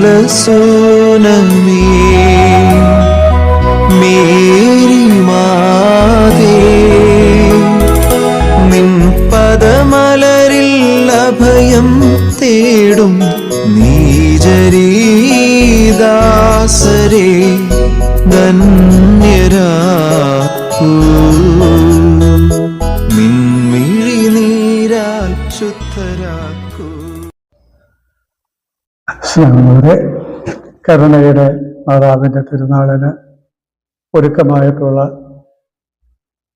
Carlos, un. കരുണയുടെ മാതാവിന്റെ തിരുനാളിന് ഒരുക്കമായിട്ടുള്ള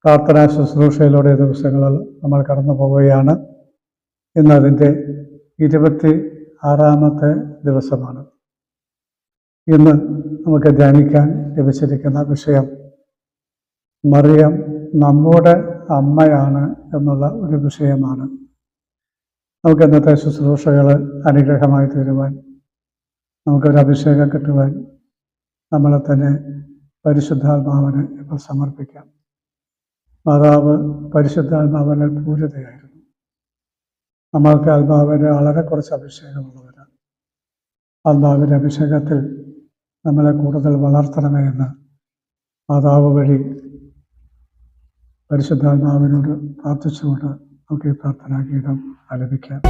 പ്രാർത്ഥനാ ശുശ്രൂഷയിലൂടെ ദിവസങ്ങളിൽ നമ്മൾ കടന്നു പോവുകയാണ്. ഇന്ന് അതിന്റെ ഇരുപത്തി ആറാമത്തെ ദിവസമാണ്. ഇന്ന് നമുക്ക് ധ്യാനിക്കാൻ ലഭിച്ചിരിക്കുന്ന വിഷയം മറിയം നമ്മുടെ അമ്മയാണ് എന്നുള്ള ഒരു വിഷയമാണ്. നമുക്ക് ഇന്നത്തെ ശുശ്രൂഷകൾ അനുഗ്രഹമായി തീരുവാൻ നമുക്കൊരു അഭിഷേകം കിട്ടുവാൻ നമ്മളെ തന്നെ പരിശുദ്ധാത്മാവിന് ഇപ്പോൾ സമർപ്പിക്കാം. മാതാവ് പരിശുദ്ധാത്മാവിനെ പൂരിതയായിരുന്നു നമ്മൾക്ക് ആത്മാവിന് വളരെ കുറച്ച് അഭിഷേകമുള്ളവരാണ് ആത്മാവിന്റെ അഭിഷേകത്തിൽ നമ്മളെ കൂടുതൽ വളർത്തണമേ എന്ന് മാതാവ് വഴി പരിശുദ്ധാത്മാവിനോട് പ്രാർത്ഥിച്ചുകൊണ്ട് നമുക്ക് ഈ പ്രാർത്ഥനാ ഗീതം ആലപിക്കാം.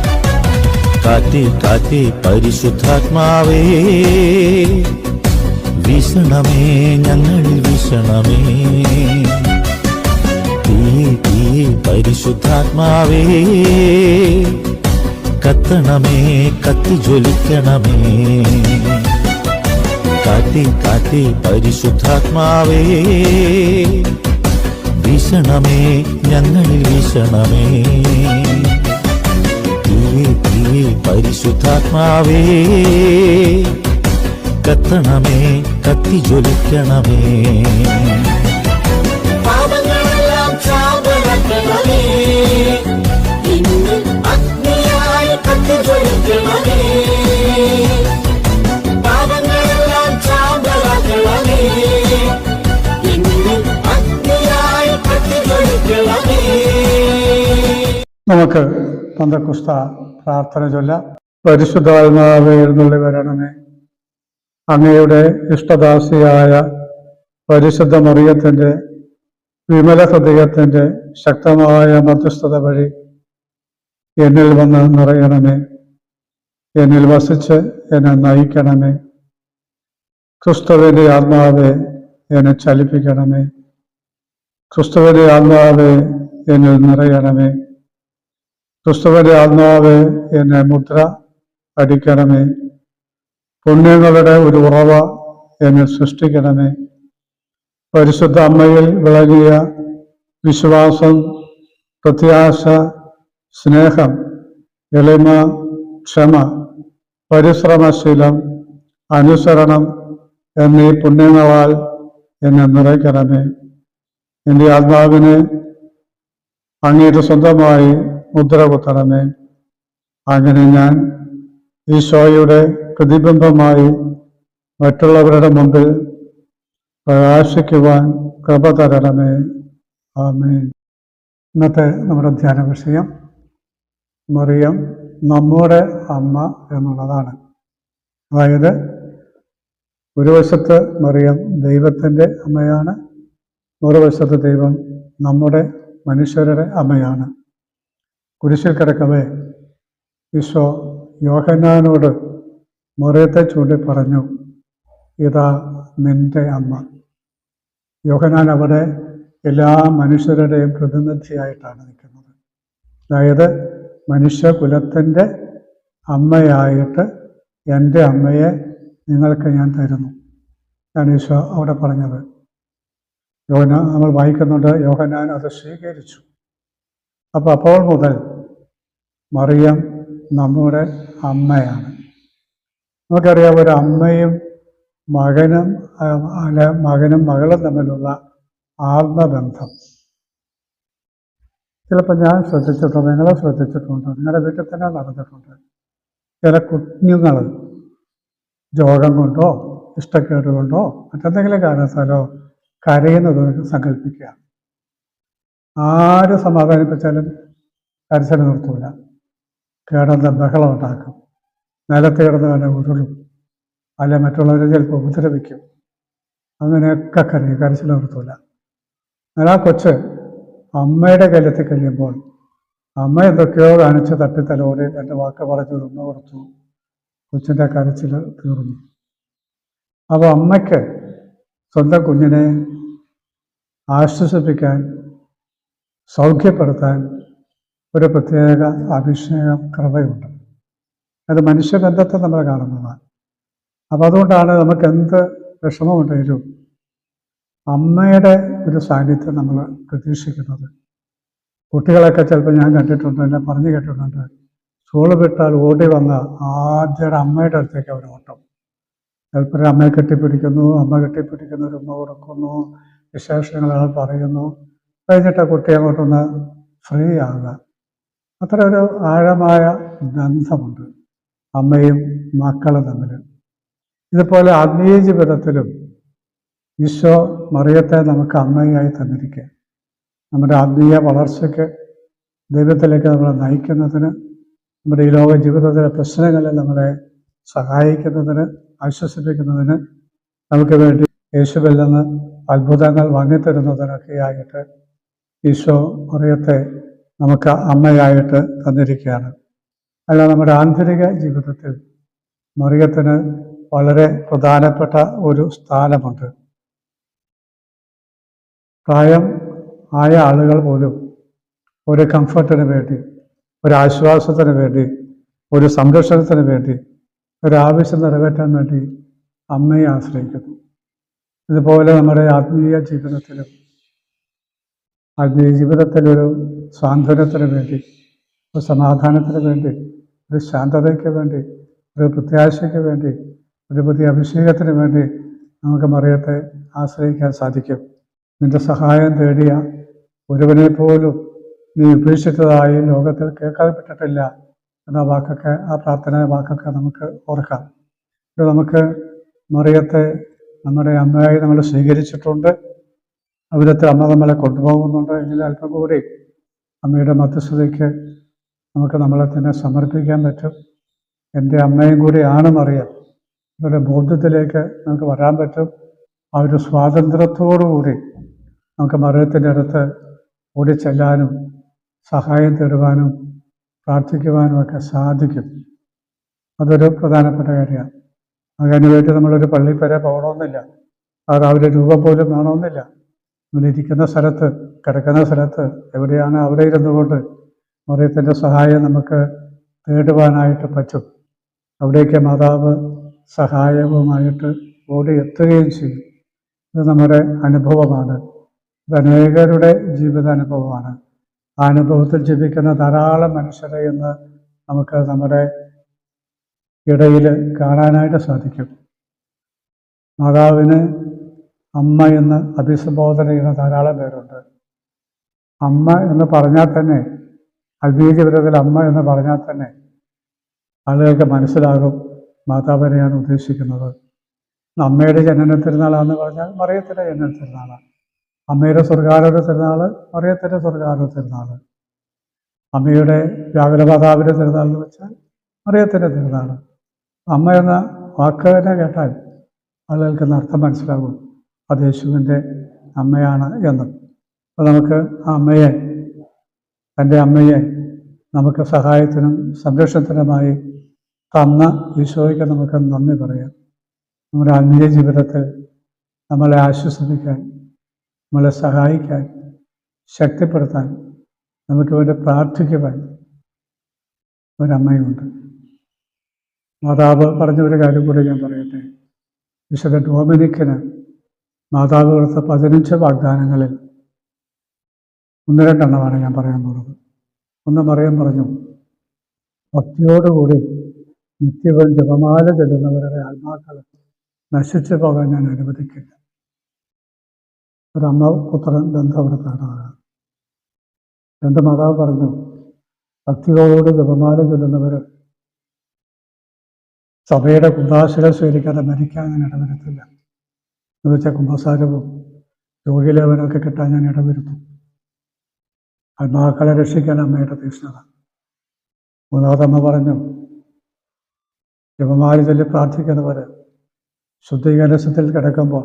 കാറ്റി കാറ്റേ പരിശുദ്ധാത്മാവേ. വീശണമേ ഞങ്ങളിൽ വീശണമേ. തീ തീ പരിശുദ്ധാത്മാവേ. കത്തണമേ കത്തി ജ്വലിക്കണമേ. കാറ്റേ കാറ്റേ പരിശുദ്ധാത്മാവേ. വീശണമേ ഞങ്ങളിൽ വീശണമേ. പരിശുദ്ധാത്മാവേ. കത്തണമേ കത്തി ജ്വലിക്കണമേ പാപങ്ങളെല്ലാം ചാപലക്കണമേ ഇന്ന് അഗ്നിയായി കത്തിജ്വലിക്കണമേ. പാപങ്ങളെല്ലാം ചാമ്പലാക്കണമേ ഇന്ന് അഗ്നിയായി കത്തിജ്വലിക്കണമേ. നമുക്ക് പന്തക്കുസ്ത പ്രാർത്ഥന ചൊല്ലാം. പരിശുദ്ധാത്മാവ് വരണമേ അങ്ങയുടെ ഇഷ്ടദാസിയായ പരിശുദ്ധ മറിയത്തിന്റെ വിമല ഹൃദയത്തിന്റെ ശക്തമായ മധ്യസ്ഥത വഴി എന്നിൽ വന്ന് നിറയണമേ. എന്നിൽ വസിച്ച് എന്നെ നയിക്കണമേ. ക്രിസ്തുവിന്റെ ആത്മാവെ എന്നെ ചലിപ്പിക്കണമേ. ക്രിസ്തുവിന്റെ ആത്മാവെ എന്നിൽ നിറയണമേ. ക്രിസ്തുവിന്റെ ആത്മാവ് എന്നെ മുദ്ര അടിക്കണമേ. പുണ്യങ്ങളുടെ ഒരു ഉറവ എന്നെ സൃഷ്ടിക്കണമേ. പരിശുദ്ധ അമ്മയിൽ വിളങ്ങിയ വിശ്വാസം പ്രത്യാശ സ്നേഹം എളിമ ക്ഷമ പരിശ്രമശീലം അനുസരണം എന്നീ പുണ്യങ്ങളാൽ എന്നെ നിറയ്ക്കണമേ. എന്റെ ആത്മാവിനെ അങ്ങയുടെ സ്വന്തമായി മുദ്ര കുത്തണമേ അങ്ങനെ ഞാൻ ഈശോയുടെ പ്രതിബിംബമായി മറ്റുള്ളവരുടെ മുമ്പിൽ പ്രകാശിക്കുവാൻ കൃപ തരണമേ. ആമേൻ. ഇന്നത്തെ നമ്മുടെ ധ്യാന വിഷയം മറിയം നമ്മുടെ അമ്മ എന്നുള്ളതാണ്. അതായത് ഒരു വശത്ത് മറിയം ദൈവത്തിന്റെ അമ്മയാണ് മറുവശത്ത് ദൈവം നമ്മുടെ മനുഷ്യരുടെ അമ്മയാണ്. കുരിശിൽ കിടക്കവേ. ഈശോ യോഹന്നാനോട് മറിയത്തെ ചൂണ്ടി പറഞ്ഞു ഇതാ നിന്റെ അമ്മ. യോഹനാൻ അവിടെ എല്ലാ മനുഷ്യരുടെയും പ്രതിനിധിയായിട്ടാണ് നിൽക്കുന്നത്. അതായത് മനുഷ്യകുലത്തിന്റെ അമ്മയായിട്ട് എന്റെ അമ്മയെ നിങ്ങൾക്ക് ഞാൻ തരുന്നു ഞാൻ ഈശോ അവിടെ പറഞ്ഞത്. യോഹന നമ്മൾ വായിക്കുന്നുണ്ട് യോഹനാൻ അത് സ്വീകരിച്ചു. അപ്പോൾ അപ്പോൾ മുതൽ മറിയം നമ്മുടെ അമ്മയാണ്. നമുക്കറിയാം ഒരു അമ്മയും മകനും അല്ല മകനും മകളും തമ്മിലുള്ള ആത്മബന്ധം. ചിലപ്പോൾ ഞാൻ ശ്രദ്ധിച്ചിട്ടുണ്ട് നിങ്ങളെ ശ്രദ്ധിച്ചിട്ടുണ്ട് നിങ്ങളുടെ വീട്ടിൽ തന്നെ നടന്നിട്ടുണ്ട്. ചില കുഞ്ഞുങ്ങൾ രോഗം കൊണ്ടോ ഇഷ്ടക്കേട് കൊണ്ടോ മറ്റെന്തെങ്കിലും കാരണത്താലോ കരയുന്നത് സങ്കല്പിക്കുക ആര് സമാധാനിപ്പിച്ചാലും കരച്ചിൽ നിർത്തൂല. കിടന്ന് ബഹളം ഉണ്ടാക്കും. നിലത്ത് കിടന്ന് തന്നെ ഉരുളും. അല്ലെ മറ്റുള്ളവരെ ചിലപ്പോൾ ഉപദ്രവിക്കും. അങ്ങനെയൊക്കെ കരയും കരച്ചിൽ നിർത്തൂല. എന്നാൽ ആ കൊച്ച് അമ്മയുടെ കയ്യിലെത്തി കഴിയുമ്പോൾ അമ്മ എന്തൊക്കെയോ കാണിച്ച് തട്ടി തലോടി രണ്ട് വാക്ക് പറഞ്ഞു ഉമ്മ കൊടുത്തു. കൊച്ചിന്റെ കരച്ചിൽ തീർന്നു. അപ്പോൾ അമ്മയ്ക്ക് സ്വന്തം കുഞ്ഞിനെ ആശ്വസിപ്പിക്കാൻ സൗഖ്യപ്പെടുത്താൻ ഒരു പ്രത്യേക അഭിഷേകം കൃപയുണ്ട്. അത് മനുഷ്യബന്ധത്തെ നമ്മൾ കാണുന്നതാണ്. അപ്പോൾ അതുകൊണ്ടാണ് നമുക്ക് എന്ത് വിഷമമുണ്ടെങ്കിലും അമ്മയുടെ ഒരു സാന്നിധ്യം നമ്മൾ പ്രതീക്ഷിക്കുന്നത്. കുട്ടികളൊക്കെ ചിലപ്പോൾ ഞാൻ കണ്ടിട്ടുണ്ട് എന്നെ പറഞ്ഞു കേട്ടിട്ടുണ്ട്. സ്കൂൾ വിട്ടാൽ ഓടി വന്ന ആദ്യയുടെ അമ്മയുടെ അടുത്തേക്ക് അവർ ഓട്ടം. ചിലപ്പോൾ അമ്മയെ കെട്ടിപ്പിടിക്കുന്നു അമ്മ കെട്ടിപ്പിടിക്കുന്ന ഒരു ഉമ്മ കൊടുക്കുന്നു വിശേഷങ്ങൾ പറയുന്നു. കഴിഞ്ഞിട്ട് കുട്ടി അങ്ങോട്ടൊന്ന് ഫ്രീ ആകുക അത്ര ഒരു ആഴമായ ബന്ധമുണ്ട് അമ്മയും മക്കളും തമ്മിൽ. ഇതുപോലെ ആത്മീയ ജീവിതത്തിലും ഈശോ മറിയത്തെ നമുക്ക് അമ്മയായി തന്നിരിക്കുക. നമ്മുടെ ആത്മീയ വളർച്ചയ്ക്ക് ദൈവത്തിലേക്ക് നമ്മളെ നയിക്കുന്നതിന് നമ്മുടെ ഈ ലോക ജീവിതത്തിലെ പ്രശ്നങ്ങളിൽ നമ്മളെ സഹായിക്കുന്നതിന് ആശ്വസിപ്പിക്കുന്നതിന് നമുക്ക് വേണ്ടി യേശുവിൽ നിന്ന് അത്ഭുതങ്ങൾ വാങ്ങിത്തരുന്നതിനൊക്കെ ആയിട്ട് ഈശോ മറിയത്തെ നമുക്ക് അമ്മയായിട്ട് തന്നിരിക്കുകയാണ്. അല്ല നമ്മുടെ ആന്തരിക ജീവിതത്തിൽ മറിയത്തിന് വളരെ പ്രധാനപ്പെട്ട ഒരു സ്ഥാനമുണ്ട്. പ്രായം ആയ ആളുകൾ പോലും ഒരു കംഫർട്ടിന് വേണ്ടി ഒരു ആശ്വാസത്തിന് വേണ്ടി ഒരു സംരക്ഷണത്തിന് വേണ്ടി ഒരു നിറവേറ്റാൻ വേണ്ടി അമ്മയെ ആശ്രയിക്കുന്നു. ഇതുപോലെ നമ്മുടെ ആത്മീയ ജീവിതത്തിലും ആത്മീയ ജീവിതത്തിലൊരു സ്വാതന്ത്ര്യത്തിന് വേണ്ടി ഒരു സമാധാനത്തിന് വേണ്ടി ഒരു ശാന്തതയ്ക്ക് വേണ്ടി ഒരു പ്രത്യാശയ്ക്ക് വേണ്ടി ഒരു പുതിയ അഭിഷേകത്തിന് വേണ്ടി നമുക്ക് മറിയത്തെ ആശ്രയിക്കാൻ സാധിക്കും. നിന്റെ സഹായം തേടിയ ഒരുവനെ പോലും നീ ഉപേക്ഷിച്ചതായി ലോകത്തിൽ കേൾക്കപ്പെട്ടിട്ടില്ല എന്ന വാക്കൊക്കെ ആ പ്രാർത്ഥന വാക്കൊക്കെ നമുക്ക് ഓർക്കാം. നമുക്ക് മറിയത്തെ നമ്മുടെ അമ്മയായി നമ്മൾ സ്വീകരിച്ചിട്ടുണ്ട്. അവിടുത്തെ അമ്മ നമ്മളെ കൊണ്ടുപോകുന്നുണ്ട് എങ്കിൽ അല്പം കൂടി അമ്മയുടെ മധ്യസ്ഥതയ്ക്ക് നമുക്ക് നമ്മളെ തന്നെ സമർപ്പിക്കാൻ പറ്റും. എന്റെ അമ്മയും കൂടിയാണ് മറിയം ഇവരുടെ ബോധ്യത്തിലേക്ക് നമുക്ക് വരാൻ പറ്റും. ആ ഒരു സ്വാതന്ത്ര്യത്തോടു കൂടി നമുക്ക് മറിയത്തിന്റെ അടുത്ത് ഓടിച്ചെല്ലാനും സഹായം തേടുവാനും പ്രാർത്ഥിക്കുവാനും ഒക്കെ സാധിക്കും. അതൊരു പ്രധാനപ്പെട്ട കാര്യമാണ്. അതിനു വേണ്ടി നമ്മളൊരു പള്ളി വരെ പോകണമെന്നില്ല. അത് അവരുടെ രൂപം പോലും വേണമെന്നില്ല. നമ്മളിരിക്കുന്ന സ്ഥലത്ത് കിടക്കുന്ന സ്ഥലത്ത് എവിടെയാണ് അവിടെ ഇരുന്നുകൊണ്ട് മറിയത്തിന്റെ സഹായം നമുക്ക് തേടുവാനായിട്ട് പറ്റും. അവിടേക്ക് മാതാവ് സഹായവുമായിട്ട് ഓടി എത്തുകയും ചെയ്യും. ഇത് നമ്മുടെ അനുഭവമാണ്. ഇത് അനേകരുടെ ജീവിതാനുഭവമാണ്. ആ അനുഭവത്തിൽ ജീവിക്കുന്ന ധാരാളം മനുഷ്യരെ ഇന്ന് നമുക്ക് നമ്മുടെ ഇടയിൽ കാണാനായിട്ട് സാധിക്കും. മാതാവിന് അമ്മ എന്ന് അഭിസംബോധന ചെയ്യുന്ന ധാരാളം പേരുണ്ട്. അമ്മ എന്ന് പറഞ്ഞാൽ തന്നെ ജീവിതത്തിൽ അമ്മ എന്ന് പറഞ്ഞാൽ തന്നെ ആളുകൾക്ക് മനസ്സിലാകും മാതാവിനെയാണ് ഉദ്ദേശിക്കുന്നത്. അമ്മയുടെ ജനന തിരുനാളാന്ന് പറഞ്ഞാൽ മറിയത്തിന്റെ ജനന തിരുനാളാണ് അമ്മയുടെ സ്വർഗാരോഹ തിരുനാൾ മറിയത്തിന്റെ സ്വർഗാരോഹ തിരുനാൾ അമ്മയുടെ വ്യാകുലമാതാവിന്റെ തിരുനാൾ എന്ന് വെച്ചാൽ മറിയത്തിന്റെ തിരുനാൾ അമ്മ എന്ന വാക്ക് തന്നെ കേട്ടാൽ ആളുകൾക്ക് അർത്ഥം മനസ്സിലാകും. അത് യേശുവിന്റെ അമ്മയാണ് എന്ന്. അപ്പോൾ നമുക്ക് ആ അമ്മയെ തന്റെ അമ്മയെ നമുക്ക് സഹായത്തിനും സംരക്ഷണത്തിനുമായി തന്ന ഈശോയ്ക്ക് നമുക്ക് നന്ദി പറയാം. നമ്മുടെ ആത്മീയ ജീവിതത്തിൽ നമ്മളെ ആശ്വസിപ്പിക്കാൻ നമ്മളെ സഹായിക്കാൻ ശക്തിപ്പെടുത്താൻ നമുക്ക് വേണ്ടി പ്രാർത്ഥിക്കുവാൻ ഒരമ്മയുണ്ട്. മാതാവ് പറഞ്ഞ ഒരു കാര്യം കൂടി ഞാൻ പറയട്ടെ. വിശുദ്ധ ഡോമിനിക്കിന് മാതാവ് കൊടുത്ത പതിനഞ്ച് വാഗ്ദാനങ്ങളിൽ ഒന്ന് രണ്ടെണ്ണമാണ് ഞാൻ പറയാൻ പോകുന്നത്. ഒന്ന് പറയാൻ പറഞ്ഞു ഭക്തിയോടുകൂടി നിത്യവും ജപമാല ചെല്ലുന്നവരുടെ ആത്മാക്കൾ നശിച്ചു പോകാൻ ഞാൻ അനുവദിക്കില്ല. ഒരമ്മ പുത്രൻ ബന്ധവൃത്താണ് രണ്ട് മാതാവ് പറഞ്ഞു ഭക്തിയോടുകൂടി ജപമാല ചെല്ലുന്നവർ സഭയുടെ കുദാശകൾ സ്വീകരിക്കാതെ മരിക്കാൻ ഞാൻ ഇടവരുത്തില്ല. എന്ന് വെച്ചാൽ കുംഭസാരവും രോഗിലേവനൊക്കെ കിട്ടാൻ ഞാൻ ഇടവരുത്തും. ആത്മാക്കളെ രക്ഷിക്കാൻ അമ്മയുടെ തീഷ്ണത. മൂന്നാമതമ്മ പറഞ്ഞു ജപമാല ചൊല്ലി പ്രാർത്ഥിക്കുന്നവർ ശുദ്ധീകരസത്തിൽ കിടക്കുമ്പോൾ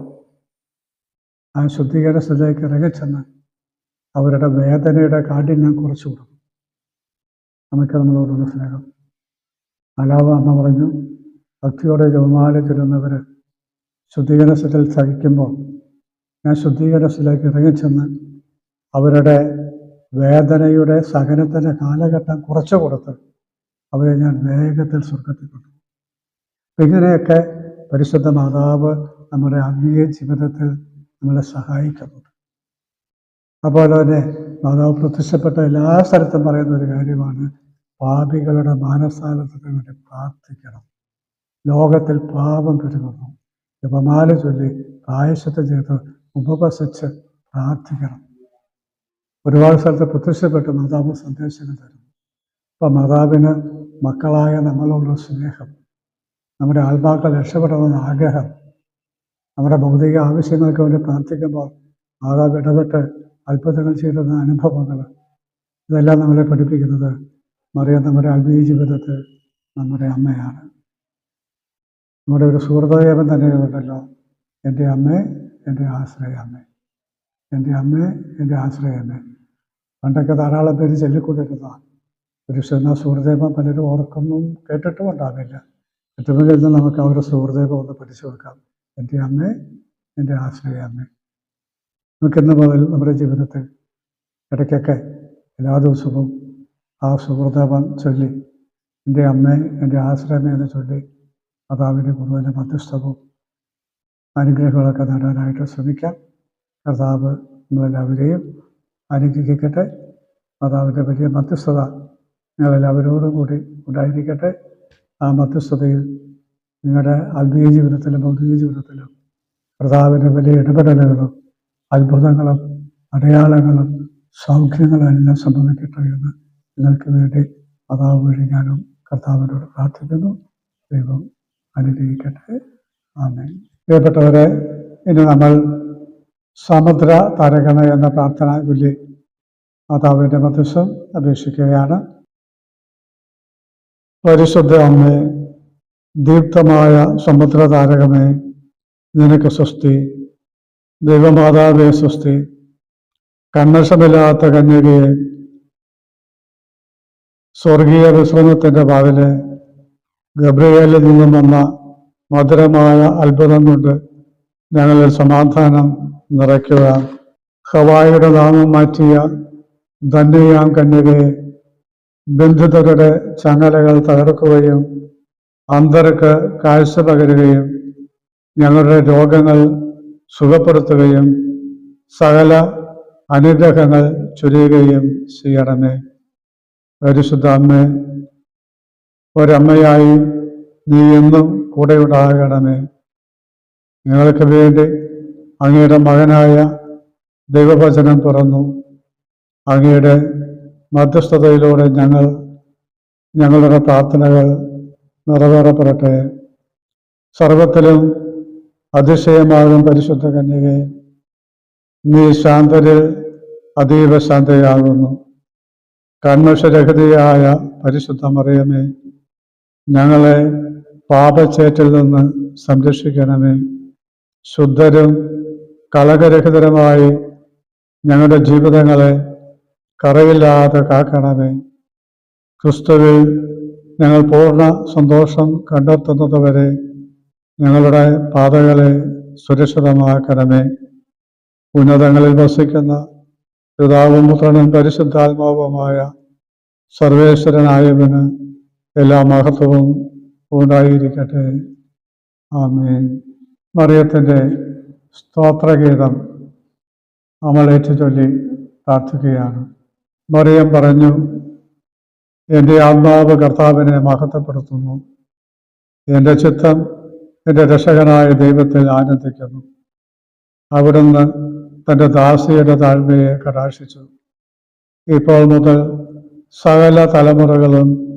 ആ ശുദ്ധീകരസത്തിലേക്ക് ഇറങ്ങിച്ചെന്ന് അവരുടെ വേദനയുടെ കാഠിന്യം കുറച്ചു കൊടുക്കും. നമുക്ക് നമ്മളോടുള്ള സ്നേഹം. നാലാമത് അമ്മ പറഞ്ഞു ഭക്തിയോടെ ജപമാല ചൊല്ലുന്നവർ ശുദ്ധീകരണത്തിൽ സഹിക്കുമ്പോൾ ഞാൻ ശുദ്ധീകരണത്തിലേക്ക് ഇറങ്ങിച്ചെന്ന് അവരുടെ വേദനയുടെ സഹനത്തിന്റെ കാലഘട്ടം കുറച്ചു കൊടുത്ത് അവരെ ഞാൻ വേഗത്തിൽ സ്വർഗത്തിൽ കൊണ്ടു. ഇങ്ങനെയൊക്കെ പരിശുദ്ധ മാതാവ് നമ്മുടെ ആത്മീയ ജീവിതത്തിൽ നമ്മളെ സഹായിക്കുന്നുണ്ട്. അതുപോലെ തന്നെ മാതാവ് പ്രത്യക്ഷപ്പെട്ട എല്ലാ സ്ഥലത്തും പറയുന്ന ഒരു കാര്യമാണ് പാപികളുടെ മാനസാലത്തിന് വേണ്ടി പ്രാർത്ഥിക്കണം. ലോകത്തിൽ പാപം പെരുകുന്നു. ജപമാല ചൊല്ലി പ്രായശത്തെ ചെയ്ത് ഉപവസിച്ച് പ്രാർത്ഥിക്കണം. ഒരുപാട് സ്ഥലത്ത് പ്രത്യക്ഷപ്പെട്ട് മാതാവ് സന്ദേശങ്ങൾ തരുന്നു. അപ്പം മാതാവിന് മക്കളായ നമ്മളോടുള്ള സ്നേഹം നമ്മുടെ ആത്മാക്കൾ രക്ഷപ്പെടണമെന്ന ആഗ്രഹം നമ്മുടെ ഭൗതിക ആവശ്യങ്ങൾക്ക് വേണ്ടി പ്രാർത്ഥിക്കുമ്പോൾ മാതാവ് ഇടപെട്ട് അത്ഭുതങ്ങൾ ചെയ്തിരുന്ന അനുഭവങ്ങൾ ഇതെല്ലാം നമ്മളെ പഠിപ്പിക്കുന്നത് മറിയാം നമ്മുടെ ആത്മീയ ജീവിതത്തിൽ നമ്മുടെ അമ്മയാണ്. നമ്മുടെ ഒരു സുഹൃതദേവൻ തന്നെ ഉണ്ടല്ലോ. എന്റെ അമ്മേ എന്റെ ആശ്രയ അമ്മേ എന്റെ അമ്മേ എന്റെ ആശ്രയ അമ്മേ പണ്ടൊക്കെ ധാരാളം പേര് ചൊല്ലിക്കൊണ്ടിരുന്നതാണ് ഒരു ക്ഷണ സുഹൃദേവം പലരും ഓർക്കൊന്നും കേട്ടിട്ടും ഉണ്ടാവില്ല ഏറ്റവും നിന്ന് നമുക്ക് അവരുടെ സുഹൃദേവം ഒന്ന് പഠിച്ചു വെക്കാം എന്റെ അമ്മേ എന്റെ ആശ്രയ അമ്മേ നമുക്കിന്ന് മുതൽ നമ്മുടെ ജീവിതത്തിൽ ഇടയ്ക്കൊക്കെ എല്ലാ ദിവസവും ആ സുഹൃദേവം ചൊല്ലി എന്റെ അമ്മേ എന്റെ ആശ്രയമേ എന്ന് ചൊല്ലി മാതാവിന്റെ കൂടുതൽ മധ്യസ്ഥവും അനുഗ്രഹങ്ങളൊക്കെ നേടാനായിട്ട് ശ്രമിക്കാം. കർത്താവ് നമ്മളെല്ലാവരെയും അനുഗ്രഹിക്കട്ടെ. കർത്താവിന്റെ വലിയ മധ്യസ്ഥത നിങ്ങളെല്ലാവരോടും കൂടി ഉണ്ടായിരിക്കട്ടെ. ആ മധ്യസ്ഥതയിൽ നിങ്ങളുടെ ആത്മീയ ജീവിതത്തിലും ഭൗതിക ജീവിതത്തിലും കർത്താവിന്റെ വലിയ ഇടപെടലുകളും അത്ഭുതങ്ങളും അടയാളങ്ങളും സൗഖ്യങ്ങളും എല്ലാം സംഭവിക്കട്ടെ എന്ന് നിങ്ങൾക്ക് വേണ്ടി കർത്താവ് വഴി ഞാനും കർത്താവിനോട് പ്രാർത്ഥിക്കുന്നു. ദൈവം അനുഗ്രഹിക്കട്ടെ. ആമേൻ. പ്രിയപ്പെട്ടവരെ ഇനി നമ്മൾ സമുദ്ര തരകണ എന്ന പ്രാർത്ഥന ചൊല്ലി മാതാവിന്റെ മധ്യസ്ഥം അപേക്ഷിക്കുകയാണ്. പരിശുദ്ധ അമ്മേ ദീപ്തമായ സമുദ്ര താരകമേ നിനക്ക് സ്വസ്തി. ദൈവമാതാവേ സ്വസ്തി. കണ്ണശമില്ലാത്ത കന്യകയെ സ്വർഗീയ വിശ്രമത്തിന്റെ വാതിൽ ഗബ്രിയേലിൽ നിന്നും വന്ന മധുരമായ അത്ഭുതം കൊണ്ട് ഞങ്ങളിൽ സമാധാനം നിറയ്ക്കുക ഹവായിയുടെ നാമം മാറ്റിയ ധന്യയാം കന്യകയെ ബന്ധിതരുടെ ചങ്ങലകൾ തകർക്കുകയും അന്തർക്ക് കാഴ്ച പകരുകയും ഞങ്ങളുടെ രോഗങ്ങൾ സുഖപ്പെടുത്തുകയും സകല അനുഗ്രഹങ്ങൾ ചുരിയുകയും ചെയ്യണമേ. പരിശുദ്ധ അമ്മേ ഒരമ്മയായി നീ എന്നും കൂടെ ഉണ്ടാകണമേ. ഞങ്ങൾക്ക് വേണ്ടി അങ്ങയുടെ മകനായ ദൈവവചനം തുറന്നു. അങ്ങയുടെ മധ്യസ്ഥതയിലൂടെ ഞങ്ങൾ ഞങ്ങളുടെ പ്രാർത്ഥനകൾ നിറവേറപ്പെടട്ടെ. സർവത്തിലും അതിശയമാകും പരിശുദ്ധ കന്യകെ. നീ ശാന്തരിൽ അതീവ ശാന്തയാകുന്നു. കൺമഷരഹിതയായ പരിശുദ്ധ മറിയമേ. ഞങ്ങളെ പാപച്ചേറ്റിൽ നിന്ന് സംരക്ഷിക്കണമേ. ശുദ്ധരും കളകരഹിതരമായി ഞങ്ങളുടെ ജീവിതങ്ങളെ കറയില്ലാതെ കാക്കണമേ. ക്രിസ്തുവിൽ ഞങ്ങൾ പൂർണ സന്തോഷം കണ്ടെത്തുന്നതുവരെ ഞങ്ങളുടെ പാതകളെ സുരക്ഷിതമാക്കണമേ. ഉന്നതങ്ങളിൽ വസിക്കുന്ന പിതാവും പുത്രനും പരിശുദ്ധാത്മാവുമായ സർവേശ്വരനായവന് എല്ലാ മഹത്വവും ഉണ്ടായിരിക്കട്ടെ. ആമേൻ. മറിയത്തിന്റെ സ്തോത്രഗീതം അമളേറ്റു ചൊല്ലി പ്രാർത്ഥിക്കുകയാണ്. മറിയം പറഞ്ഞു എന്റെ ആത്മാവ് കർത്താവിനെ മഹത്വപ്പെടുത്തുന്നു. എന്റെ ചിത്തം എന്റെ രക്ഷകനായ ദൈവത്തിൽ ആനന്ദിക്കുന്നു. അവിടുന്ന് തന്റെ ദാസിയുടെ താഴ്മയെ കടാക്ഷിച്ചു. ഇപ്പോൾ മുതൽ സകല തലമുറകളും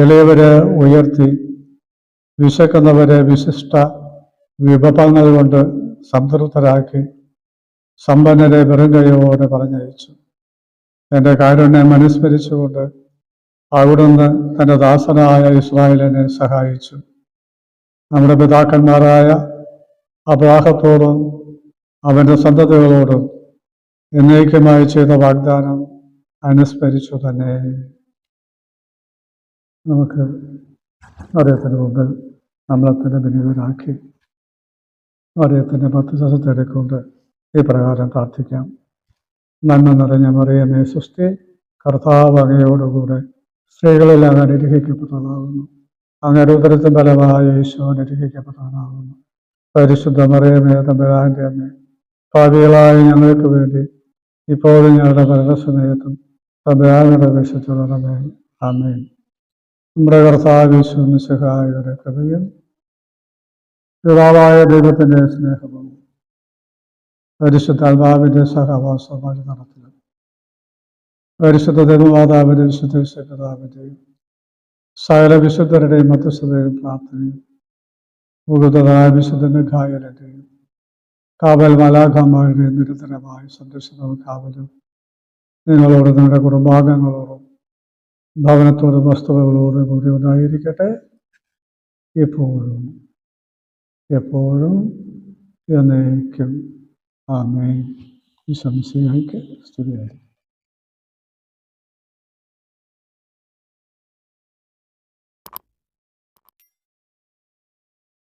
എളിയവരെ ഉയർത്തി വിശക്കുന്നവരെ വിശിഷ്ട വിഭവങ്ങൾ കൊണ്ട് സംതൃപ്തരാക്കി സമ്പന്നരെ വെറും കൈയോടെ പറഞ്ഞയച്ചു. എന്റെ കാരുണ്യം അനുസ്മരിച്ചുകൊണ്ട് അവിടുന്ന് തന്റെ ദാസനായ ഇസ്രായേലിനെ സഹായിച്ചു. നമ്മുടെ പിതാക്കന്മാരായ അബ്രാഹത്തോടും അവന്റെ സന്തതികളോടും എന്നേക്കുമായി ചെയ്ത വാഗ്ദാനം അനുസ്മരിച്ചു തന്നെ. നമുക്ക് അദ്ദേഹത്തിന്റെ മുമ്പിൽ നമ്മളെ തന്നെ വിനീതരാക്കി അദ്ദേഹത്തിന്റെ ഭക്തിശ്വാസത്തെടുക്കൊണ്ട് ഈ പ്രകാരം പ്രാർത്ഥിക്കാം. നന്മ നിറഞ്ഞ മറിയമേ സൃഷ്ടി കർത്താവ് അങ്ങയോടുകൂടെ സ്ത്രീകളിൽ അങ്ങ് അനുഗ്രഹിക്കപ്പെട്ടതാകുന്നു അങ്ങയുടെ ഉദരത്തിൻ ഫലമായ യേശു അനുഗ്രഹിക്കപ്പെട്ടതാകുന്നു പരിശുദ്ധ മറിയമേ തമ്പുരാന്റെ അമ്മേ ഭാവികളായ ഞങ്ങൾക്ക് വേണ്ടി ഇപ്പോഴും ഞങ്ങളുടെ മരണസമയത്തും തമ്പുരാനുടെ വിശുദ്ധമേ ആമേൻ. നമ്മുടെ കർത്താവ് യേശു സഹായിയുടെ കൃപയും. പിതാവായ ദൈവത്തിന്റെ സ്നേഹവും പരിശുദ്ധാത്മാവിന്റെ സഹവാസമായി നടത്തുക പരിശുദ്ധ ദൈവമാതാവിന്റെ വിശുദ്ധ പിതാവിന്റെയും സകല വിശുദ്ധരുടെയും മധ്യസ്ഥതയും പ്രാർത്ഥനയും മുകുതനായ വിശുദ്ധ മിഖായലിന്റെയും കാവൽ മലാഖമാരുടെയും നിരന്തരമായി സന്ദർശനവും കാവലും നിങ്ങളോട് നിങ്ങളുടെ കുടുംബാംഗങ്ങളോടും ഭവനത്തോടും വസ്തുവകളോടും കൂടി ഉണ്ടായിരിക്കട്ടെ എപ്പോഴും എപ്പോഴും എന്നേക്കും. ആമേൻ. സംശയക്ക് സ്തുതിയായിരിക്കും